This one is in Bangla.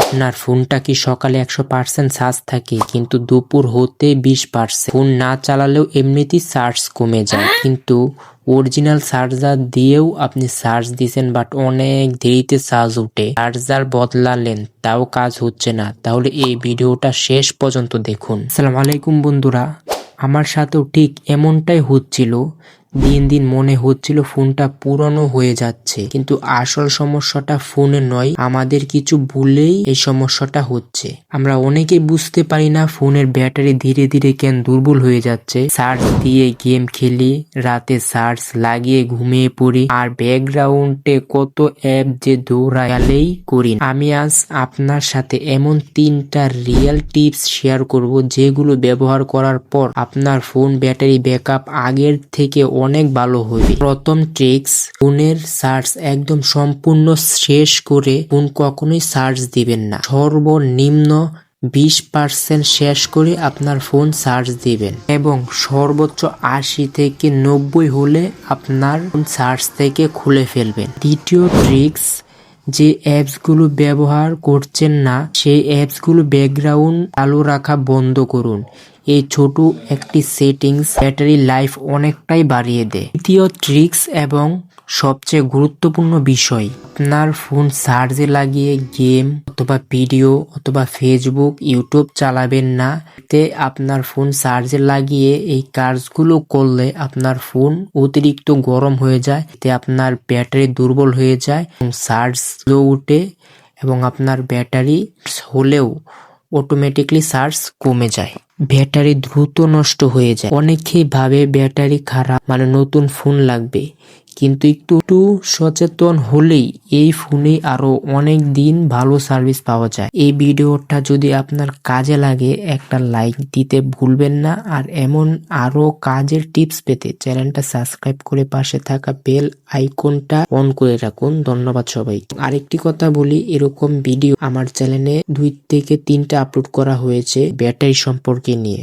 আপনার ফোনটা কি সকালে একশো পার্সেন্ট চার্জ থাকে? কিন্তু দুপুর হতে বিশ পার্সেন্ট ফোন না চালালেও এমনিতেই চার্জ কমে যায়। কিন্তু অরিজিনাল চার্জার দিয়েও আপনি চার্জ দিছেন বাট অনেক দেরিতে চার্জ উঠে চার্জার বদলালেন, তাও কাজ হচ্ছে না। তাহলে এই ভিডিওটা শেষ পর্যন্ত দেখুন। আসসালামু আলাইকুম বন্ধুরা। আমার সাথেও ঠিক এমনটাই হচ্ছিল দিন দিন মনে হচ্ছিল ফোনটা পুরনো হয়ে যাচ্ছে। কিন্তু আসল সমস্যাটা ফোনে নয়, আমাদের কিছু ভুলেই এই সমস্যাটা হচ্ছে। আমরা অনেকে বুঝতে পারি না ফোনের ব্যাটারি ধীরে ধীরে কেন দুর্বল হয়ে যাচ্ছে। চার্জ দিয়ে গেম খেলি, রাতে চার্জ লাগিয়ে ঘুমিয়ে পড়ি, আর ব্যাকগ্রাউন্ডে কত অ্যাপ যে দৌড়ালেই করি আমি আজ আপনার সাথে এমন তিনটা রিয়েল টিপস শেয়ার করব, যেগুলো ব্যবহার করার পর আপনার ফোন ব্যাটারি ব্যাকআপ আগের থেকে অনেক ভালো হবে প্রথম ট্রিক্স ফোনের চার্জ একদম সম্পূর্ণ শেষ করে ফোন কখনোই চার্জ দিবেন না। সর্বনিম্ন বিশ পার্সেন্ট শেষ করে আপনার ফোন চার্জ দিবেন এবং সর্বোচ্চ আশি থেকে নব্বই হলে আপনার ফোন চার্জ থেকে খুলে ফেলবেন। দ্বিতীয় ট্রিক্স যে অ্যাপসগুলো ব্যবহার করছেন না, সেই অ্যাপসগুলো ব্যাকগ্রাউন্ড চালু রাখা বন্ধ করুন। এই ছোট একটি সেটিংস ব্যাটারি লাইফ অনেকটাই বাড়িয়ে দেয়। তৃতীয় ট্রিক্স এবং সবচেয়ে গুরুত্বপূর্ণ বিষয়, আপনার ফোন চার্জে লাগিয়ে গেম অথবা ভিডিও অথবা ফেসবুক, ইউটিউব চালাবেন না। এতে আপনার ফোন চার্জে লাগিয়ে এই কাজগুলো করলে আপনার ফোন অতিরিক্ত গরম হয়ে যায়, এতে আপনার ব্যাটারি দুর্বল হয়ে যায় চার্জ স্লো উঠে এবং আপনার ব্যাটারি হলেও অটোমেটিকলি চার্জ কমে যায়। ব্যাটারি দ্রুত নষ্ট হয়ে যায়। অনেকেই ভাবে ব্যাটারি খারাপ মানে নতুন ফোন লাগবে। কিন্তু একটু একটু সচেতন হলেই এই ফোনে আরও অনেক দিন ভালো সার্ভিস পাওয়া যায়। এই ভিডিওটা যদি আপনার কাজে লাগে, একটা লাইক দিতে ভুলবেন না। আর এমন আরও কাজের টিপস পেতে চ্যানেলটা সাবস্ক্রাইব করে পাশে থাকা বেল আইকনটা অন করে রাখুন। ধন্যবাদ সবাই আরেকটি কথা বলি, এরকম ভিডিও আমার চ্যানেলে দুই থেকে তিনটা আপলোড করা হয়েছে ব্যাটারি সম্পর্কে নিয়ে।